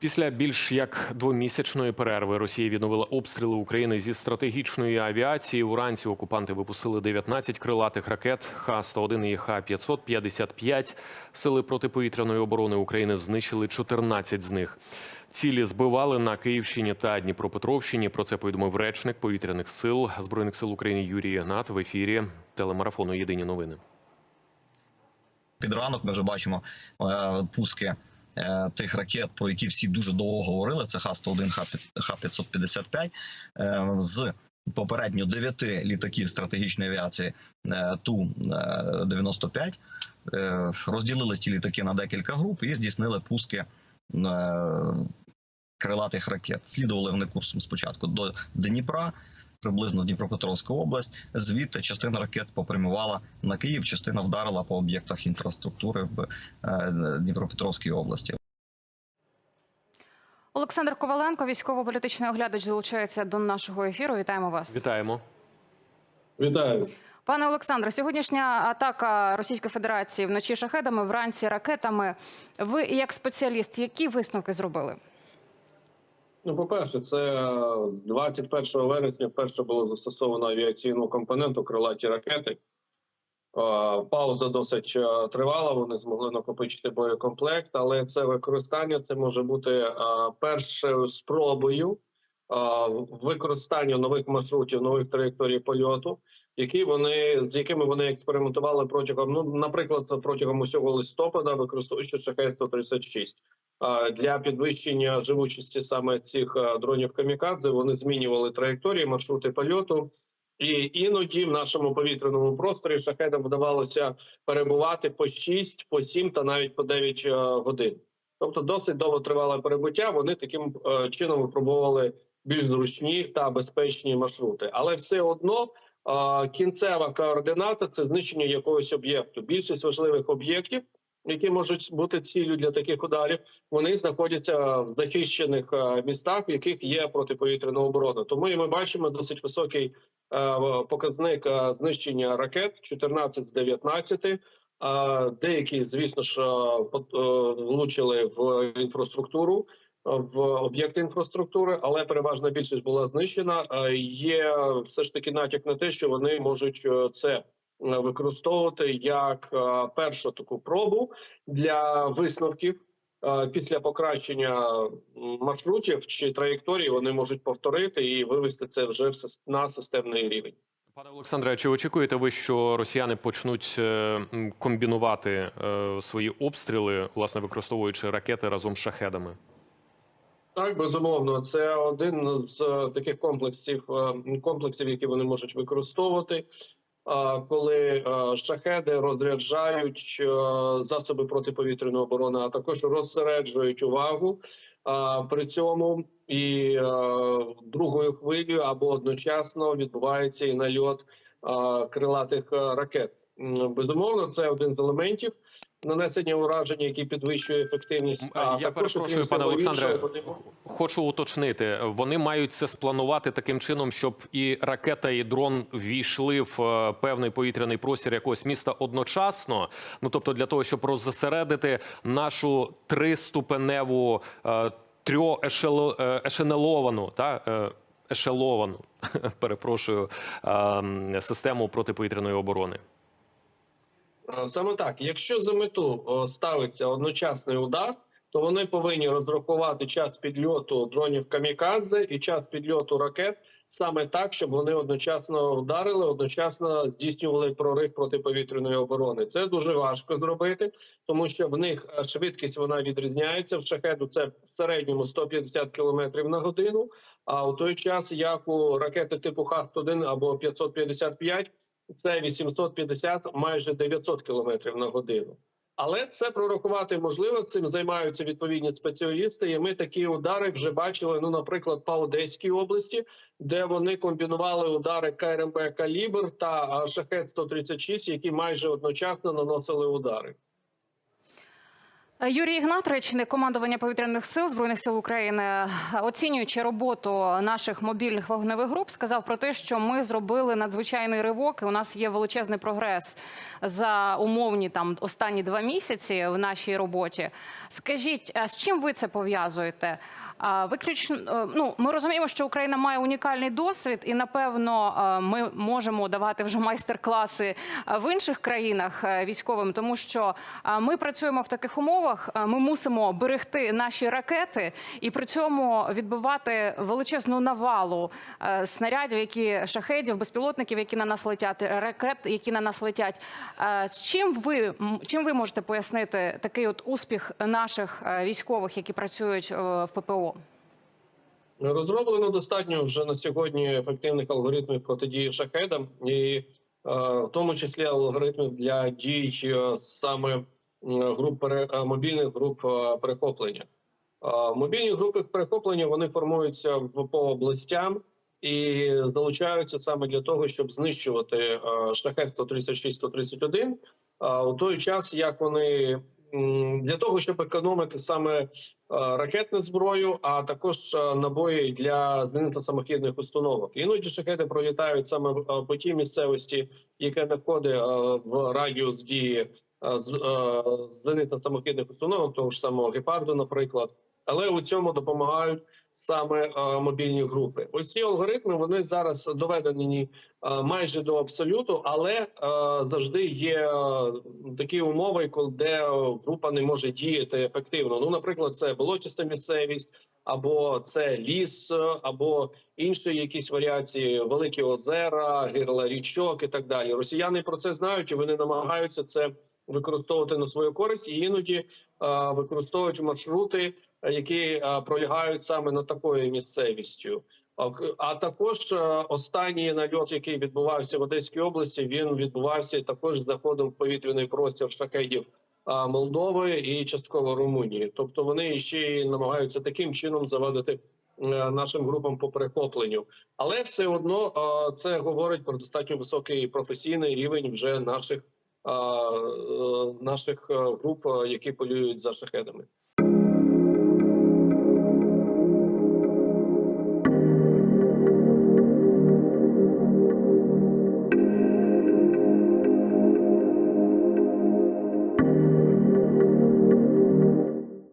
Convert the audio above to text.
Після більш як двомісячної перерви Росія відновила обстріли України зі стратегічної авіації. Уранці окупанти випустили 19 крилатих ракет Х-101 і Х-555. Сили протиповітряної оборони України знищили 14 з них. Цілі збивали на Київщині та Дніпропетровщині. Про це повідомив речник повітряних сил збройних сил України Юрій Ігнат в ефірі телемарафону Єдині новини. під ранок ми вже бачимо е, пуски тих ракет, про які всі дуже довго говорили. Це Х-101, Х-555 е, з попередньо дев'яти літаків стратегічної авіації е, Ту-95. Е, розділили ці літаки на декілька груп і здійснили пуски е, крилатих ракет. Слідували вони курсом спочатку до Дніпра. Приблизно Дніпропетровська область. Звідти частина ракет попрямувала на Київ, частина вдарила по об'єктах інфраструктури в е, Дніпропетровській області. Олександр Коваленко, військово-політичний оглядач, долучається до нашого ефіру. Вітаємо вас. Вітаємо. Вітаю. Пане Олександре, сьогоднішня атака Російської Федерації вночі шахедами, вранці ракетами. Ви як спеціаліст, які висновки зробили? Ну, по-перше, це е, з 21 вересня вперше було застосовано авіаційну компоненту крилаті ракети. Пауза досить е, тривала. Вони змогли накопичити боєкомплект, але це використання це може бути е, першою спробою е, використання нових маршрутів, нових траєкторій польоту, які вони з якими вони експериментували протягом, ну наприклад, протягом усього листопада, використовуючи шахет 136 А для підвищення живучості саме цих дронів камікадзе вони змінювали траєкторії, маршрути польоту. І іноді в нашому повітряному просторі шахедам вдавалося перебувати по 6, по 7 та навіть по 9 е, годин. Тобто досить довго тривале перебуття. Вони таким чином випробували більш зручні та безпечні маршрути. Але все одно кінцева координата це знищення якогось об'єкту. Більшість важливих об'єктів, які можуть бути ціллю для таких ударів, вони знаходяться в захищених е, містах, в яких є протиповітряна оборона. Тому і ми бачимо досить високий е, показник е, знищення ракет 14 з 19. Е, Деякі, звісно ж, влучили в інфраструктуру, в об'єкти інфраструктури, але переважна більшість була знищена. Е, Є все ж таки натяк на те, що вони можуть е, це е, використовувати як першу таку пробу для висновків. Після покращення маршрутів чи траєкторій вони можуть повторити і вивести це вже на системний рівень. Пане Олександре, чи очікуєте ви, що росіяни почнуть комбінувати свої обстріли, власне використовуючи ракети разом з шахедами? Так, безумовно, це один з е, таких комплексів, е, комплексів, які вони можуть використовувати, коли е, шахеди розряджають засоби протиповітряної оборони, а також розсереджують увагу. При цьому і другою хвилею або одночасно відбувається і нальот крилатих ракет. Безумовно, це один з елементів нанесення ураження, який підвищує ефективність. А я перепрошую, пане Олександре, Хочу уточнити, вони мають це спланувати таким чином, щоб і ракета, і дрон ввійшли в е, певний повітряний простір якогось міста одночасно. Ну тобто, для того, щоб роззасередити нашу триступеневу е, трьоешеловану та е, ешеловану, перепрошую, е, систему протиповітряної оборони. Е, Саме так, якщо за мету ставиться одночасний удар, то вони повинні розрахувати час підльоту дронів камікадзе і час підльоту ракет саме так, щоб вони одночасно вдарили, одночасно здійснювали прорив протиповітряної оборони. Це дуже важко зробити, тому що в них е, швидкість вона відрізняється. В шахеду це в середньому 150 км на годину. А у той час, як у ракети типу Х-101 або 555, це 850, майже 900 кілометрів на годину. Але це прорахувати можливо. Цим займаються відповідні спеціалісти. І ми такі удари вже бачили. Ну, наприклад, по Одеській області, де вони комбінували удари КРМБ Калібр та Шахет 136 які майже одночасно наносили удари. Юрій Ігнат, речник командування повітряних сил збройних сил України, оцінюючи роботу наших мобільних вогневих груп, сказав про те, що ми зробили надзвичайний ривок. і У нас є величезний прогрес за умовні там останні два місяці в нашій роботі. Скажіть, а з чим ви це пов'язуєте? Виключно е, ну ми розуміємо, що Україна має унікальний досвід, і напевно е, ми можемо давати вже майстер-класи е, в інших країнах військовим, тому що ми працюємо в таких умовах. Ми мусимо берегти наші ракети і при цьому відбивати величезну навалу снарядів, які шахедів, безпілотників, які на нас летять, ракет, які на нас летять. Чим ви чим ви можете пояснити такий от успіх наших військових, які працюють в ППО? Розроблено достатньо вже на сьогодні ефективних алгоритмів протидії шахедам, і е, в тому числі алгоритмів для дій е, саме груп е, мобільних груп перехоплення. Мобільні групи перехоплення вони формуються по областям і залучаються саме для того, щоб знищувати шахет 136-131, е, у той час як вони для того, щоб економити саме е, ракетну зброю, а також е, набої для зенитно-самохідних установок. Іноді шахети пролітають саме е, по тій місцевості, яка не входить в радіус дії з- е, зенитно-самохідних установок, того ж самого гепарду, наприклад. Але у цьому допомагають саме е, мобільні групи. Ось ці алгоритми вони зараз доведені е, майже до абсолюту, але е, завжди є такі умови, де група не може діяти ефективно. Ну, наприклад, це болотіста місцевість, або це ліс, або інші якісь варіації, великі озера, гирла річок і так далі. Росіяни про це знають і вони намагаються це використовувати на свою користь і іноді використовують маршрути, які е, пролягають саме над такою місцевістю. А також е, останній нальот, який відбувався в Одеській області, він відбувався також з заходом в повітряний простір шахедів Молдови і частково Румунії. Тобто вони ще й намагаються таким чином завадити е, нашим групам по перехопленню. Але все одно це говорить про достатньо високий професійний рівень вже наших, наших груп, які полюють за шахедами.